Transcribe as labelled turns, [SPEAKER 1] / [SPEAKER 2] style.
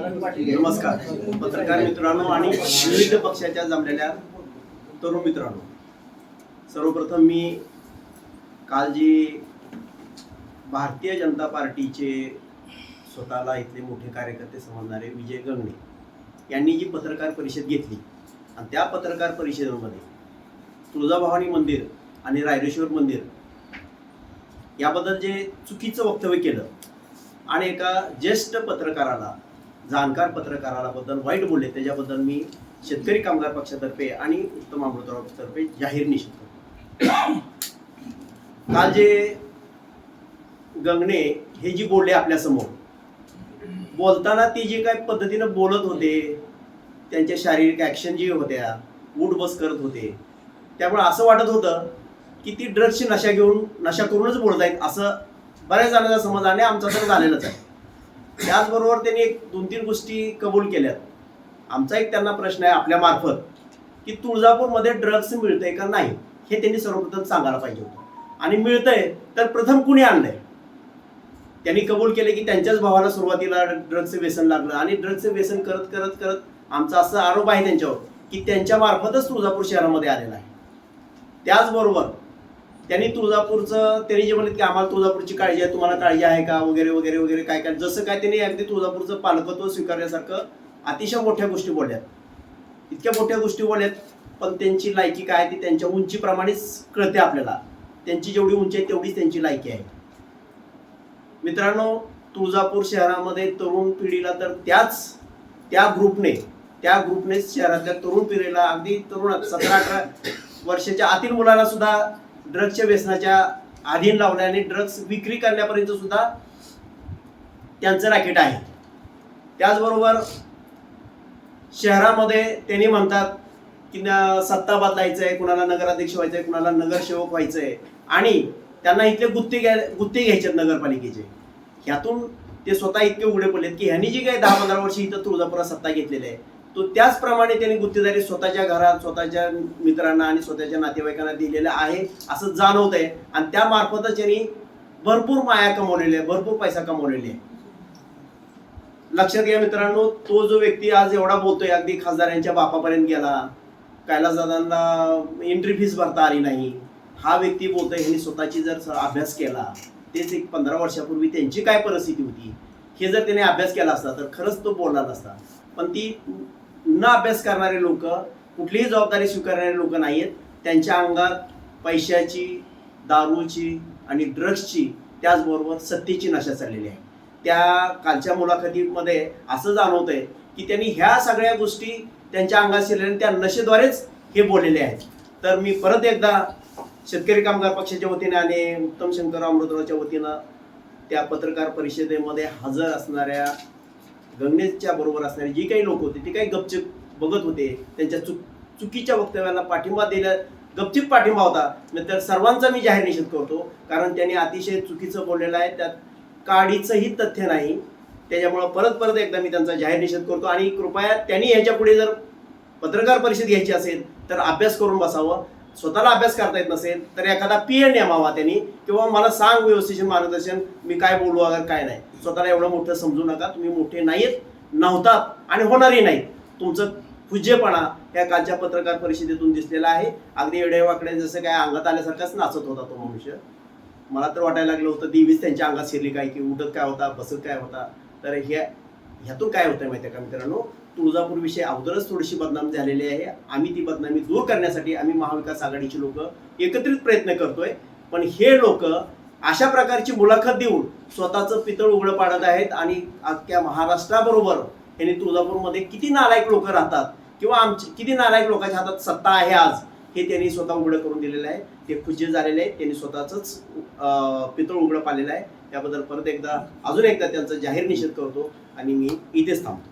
[SPEAKER 1] नमस्कार. पत्रकार मित्रांनो आणि विविध पक्षाच्या जमलेल्या तरुण मित्रांनो. सर्वप्रथम मी काल जी भारतीय जनता पार्टीचे स्वतःला इथले मोठे कार्यकर्ते समजणारे विजय गंगणे यांनी जी पत्रकार परिषद घेतली आणि त्या पत्रकार परिषदेमध्ये तुळजाभवानी मंदिर आणि रायरेश्वर मंदिर याबद्दल जे चुकीचं वक्तव्य केलं आणि एका ज्येष्ठ पत्रकाराला जाणकार पत्रकाराबद्दल वाईट बोलले त्याच्याबद्दल मी शेतकरी कामगार पक्षातर्फे आणि उत्तम अमृतराव तर्फे जाहीर निषेध करतो. काल जे गंगणे हे जी बोलले आपल्यासमोर बोलताना ती जी काय पद्धतीनं बोलत होते त्यांच्या शारीरिक ॲक्शन जी होत्या उठ बस करत होते त्यामुळे असं वाटत होतं की ती ड्रग्सची नशा घेऊन नशा करूनच बोलत आहेत असं बऱ्याच जणांचा समज आणि आमचा तर झालेलाच आहे. त्याचबरोबर त्यांनी एक दोन तीन गोष्टी कबूल केल्यात. आमचा एक त्यांना प्रश्न आहे आपल्या मार्फत की तुळजापूरमध्ये ड्रग्स मिळतंय का नाही हे त्यांनी सर्वप्रथम सांगायला पाहिजे होतं. आणि मिळतंय तर प्रथम कुणी आणलंय? त्यांनी कबूल केले की त्यांच्याच भावाला सुरुवातीला ड्रग्सचं व्यसन लागलं. आणि ड्रग्सचं व्यसन करत करत करत आमचा असा आरोप आहे त्यांच्यावर की त्यांच्या मार्फतच तुळजापूर शहरामध्ये आलेला आहे. त्याचबरोबर त्यांनी तुळजापूरचं त्यांनी जे म्हणत की आम्हाला तुळजापूरची काळजी आहे तुम्हाला काळजी आहे का? वगैरे वगैरे वगैरे काय काय? जसं काय त्यांनी अगदी तुळजापूरचं पालकत्व स्वीकारण्यासारखं अतिशय मोठ्या गोष्टी बोलल्यात. इतक्या मोठ्या गोष्टी बोलल्यात पण त्यांची लायकी काय ती त्यांच्या उंचीप्रमाणेच कळते आपल्याला. त्यांची जेवढी उंची आहे तेवढीच त्यांची लायकी आहे. मित्रांनो तुळजापूर शहरामध्ये तरुण पिढीला तर त्याच त्या ग्रुपने त्या ग्रुपने शहरातल्या तरुण पिढीला अगदी तरुण सतरा अठरा वर्षाच्या आतील मुलांना सुद्धा ड्रग्सच्या व्यसनाच्या अधीन लावल्या आणि ड्रग्स विक्री करण्यापर्यंत सुद्धा त्यांचं रॅकेट आहे. त्याचबरोबर शहरामध्ये त्यांनी म्हणतात की सत्ता बदलायचं आहे कुणाला नगराध्यक्ष व्हायचं आहे कुणाला नगरसेवक व्हायचं आहे आणि त्यांना इथले गुत्ते घ्या गुत्ते घ्यायचे आहेत नगरपालिकेचे. ह्यातून ते स्वतः इतके उघडे पडलेत की ह्यांनी जी काही दहा पंधरा वर्ष इथं तुळजापुरात सत्ता घेतलेली आहे तो त्याचप्रमाणे त्यांनी गुत्तेदारी स्वतःच्या घरात स्वतःच्या मित्रांना आणि स्वतःच्या नातेवाईकांना दिलेलं आहे असं जाणवत आहे आणि त्यामार्फतच त्यांनी भरपूर माया कमवलेली आहे भरपूर पैसा कमवलेली आहे लक्षात घ्या मित्रांनो तो जो व्यक्ती आज एवढा बोलतोय अगदी खासदारांच्या बापापर्यंत गेला कैलासदादांना एंट्री फीस भरता आली नाही. हा व्यक्ती बोलतोय ह्यांनी स्वतःची जर अभ्यास केला तेच एक पंधरा वर्षापूर्वी त्यांची काय परिस्थिती होती? हे जर त्याने अभ्यास केला असता तर खरंच तो बोलला नसता. पण ती न अभ्यास करणारे लोक कुठलीही जबाबदारी स्वीकारणारे लोक नाही आहेत त्यांच्या अंगात पैशाची दारूची आणि ड्रग्सची त्याचबरोबर सत्तेची नशा चाललेली आहे. त्या कालच्या मुलाखतीमध्ये असं जाणवतंय की त्यांनी ह्या सगळ्या गोष्टी त्यांच्या अंगात शिरल्या आणि त्या नशेद्वारेच हे बोललेले आहेत. तर मी परत एकदा शेतकरी कामगार पक्षाच्या वतीने आणि उत्तम शंकर अमृतरावच्या वतीनं त्या पत्रकार परिषदेमध्ये हजर असणाऱ्या गंगेच्या बरोबर असणारी जी काही लोक होते ते काही गपचिप बघत होते. त्यांच्या चुक चुकीच्या वक्तव्याला पाठिंबा दिला गपचिप पाठिंबा होता. नंतर सर्वांचा मी जाहीर निषेध करतो. कारण त्यांनी अतिशय चुकीचं बोललेलं आहे. त्यात काडीचंही तथ्य नाही. त्याच्यामुळं परत परत एकदा मी त्यांचा जाहीर निषेध करतो. आणि कृपया त्यांनी ह्याच्या पुढे जर पत्रकार परिषद घ्यायची असेल तर अभ्यास करून बसावं. स्वतःला अभ्यास करता येत नसेल तर एखादा पी एन नेमावा त्यांनी किंवा मला सांग व्यवस्थित मार्गदर्शन मी काय बोलू अगर काय नाही. स्वतःला एवढं मोठं समजू नका तुम्ही मोठे नाहीत नव्हतात आणि होणारही नाहीत. तुमचं पूज्यपणा या कालच्या पत्रकार परिषदेतून दिसलेला आहे. अगदी वेडेवाकडे जसं काय अंगात आल्यासारखाच नाचत होता तो मनुष्य. मला तर वाटायला लागलं होतं देवीच त्यांच्या अंगात शिरली काय की उठत काय होता बसत काय होता. तर ह्या ह्यातून काय होतंय माहिती आहे का मित्रांनो? तुळजापूर विषयी अगोदरच थोडीशी बदनाम झालेली आहे. आम्ही ती बदनामी दूर करण्यासाठी आम्ही महाविकास आघाडीचे लोक एकत्रित प्रयत्न करतोय. पण हे लोक अशा प्रकारची मुलाखत देऊन स्वतःचं पितळ उघडं पाडत आहेत आणि अख्ख्या महाराष्ट्राबरोबर यांनी तुळजापूरमध्ये किती नालायक लोक राहतात किंवा आमची किती नालायक लोकांच्या हातात सत्ता आहे आज हे त्यांनी स्वतः उघडं करून दिलेलं आहे. ते खुज्जे झालेले आहेत. त्यांनी स्वतःच पितळ उघडं पाहिलेलं आहे. त्याबद्दल परत एकदा अजून एकदा त्यांचा जाहीर निषेध करतो आणि मी इथेच थांबतो.